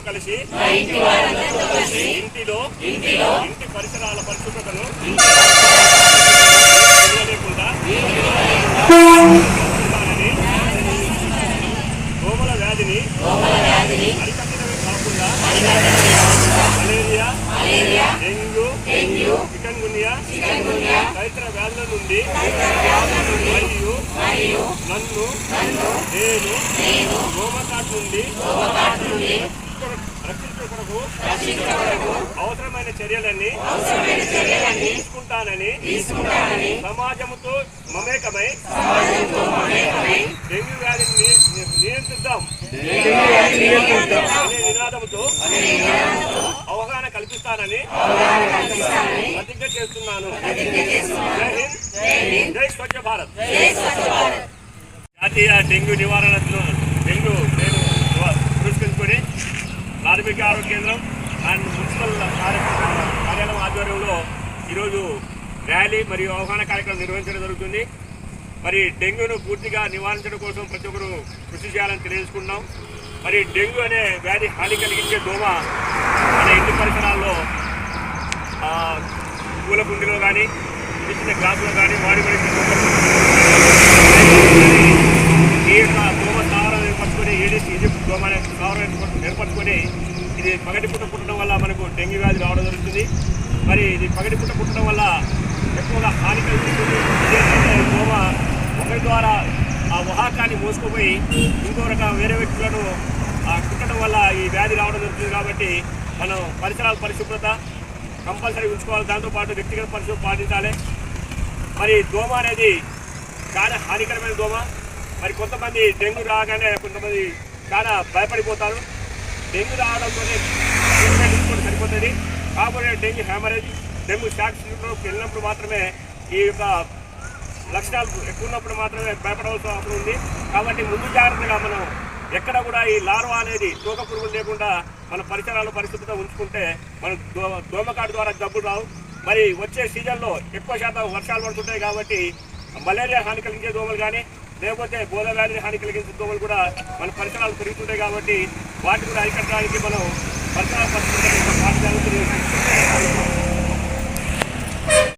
కలిసి ఇంటిలో ఇంటి పరిసరాల పరిశుభ్రతను ఉండాలని దోమల వ్యాధిని అరికట్టడమే కాకుండా మలేరియా డెంగ్యూ చికెన్ గున్యా తదితర వ్యాధుల నుండి మరియు నన్ను నేను దోమకాట్ నుండి అవసరమైన చర్యలన్నీ తీసుకుంటానని సమాజముతో మమేకమై డెంగ్యూ వ్యాధిని నియంత్రిద్దాం. అనే నినాదంతో అవగాహన కల్పిస్తానని ప్రతిజ్ఞ చేస్తున్నాను. జై స్వచ్ఛ భారత్. జాతీయ డెంగ్యూ నివారణ డెంగ్యూ కేంద్రం అండ్ మున్సిపల్ కార్యాలయం ఆధ్వర్యంలో ఈరోజు ర్యాలీ మరియు అవగాహన కార్యక్రమం నిర్వహించడం జరుగుతుంది. మరి డెంగ్యూను పూర్తిగా నివారించడం కోసం ప్రతి ఒక్కరు కృషి చేయాలని తెలియజేసుకున్నాం మరి డెంగ్యూ అనే వ్యాధి హాని కలిగించే దోమ మన ఇంటి పరిసరాల్లో పూల కుండీలో కానీ చిన్న చిన్న గ్లాసులో కానీ వాడి పడి ఈ యొక్క దోమ స్థావరం ఏర్పరచుకొని ఏడీసీ ఈజిప్ట్ దోమ స్థావరం ఏర్పరచుకొని ఇది పగటి పుట్ట పుట్టడం వల్ల మనకు డెంగ్యూ వ్యాధి రావడం జరుగుతుంది. మరి ఇది పగటి పుట్ట పుట్టడం వల్ల ఎక్కువగా హాని కలుగుతుంది దోమ ఒకరి ద్వారా ఆ వాహకాన్ని మోసుకుపోయి ఇంకో రకం వేరే వ్యక్తులను కుట్టడం వల్ల ఈ వ్యాధి రావడం జరుగుతుంది కాబట్టి మనం పరిసరాల పరిశుభ్రత కంపల్సరీ ఉంచుకోవాలి. దాంతోపాటు వ్యక్తిగత పరిశుభ్రత పాటించాలి. మరి దోమ అనేది చాలా హానికరమైన దోమ మరి కొంతమంది డెంగ్యూ రాగానే కొంతమంది చాలా భయపడిపోతారు. డెంగ్యూ రావడంతోనే ట్రీట్మెంట్ తీసుకుంటే సరిపోతుంది. కాకపోతే డెంగ్యూ హ్యామరేజ్ డెంగ్యూ షాక్స్ వెళ్ళినప్పుడు మాత్రమే ఈ యొక్క లక్షణాలు ఎక్కువ ఉన్నప్పుడు మాత్రమే భయపడవలసిన అవసరం ఉంది. కాబట్టి ముందు జాగ్రత్తగా మనం ఎక్కడ కూడా ఈ లార్వా అనేది తోక పురుగులు లేకుండా మన పరిసరాలు పరిశుభ్రత ఉంచుకుంటే మన దో దోమకాటు ద్వారా జబ్బులు రావు. మరి వచ్చే సీజన్లో ఎక్కువ శాతం వర్షాలు పడుతుంటాయి కాబట్టి మలేరియా హాని కలిగించే దోమలు కానీ లేకపోతే బోధవ్యాధిని హాని కలిగించే దోమలు కూడా మన పరిసరాలు పెరుగుతుంటాయి కాబట్టి వాటి కూడా అరికట్టడానికి మనం పరిసరాలు పరిశుభ్రత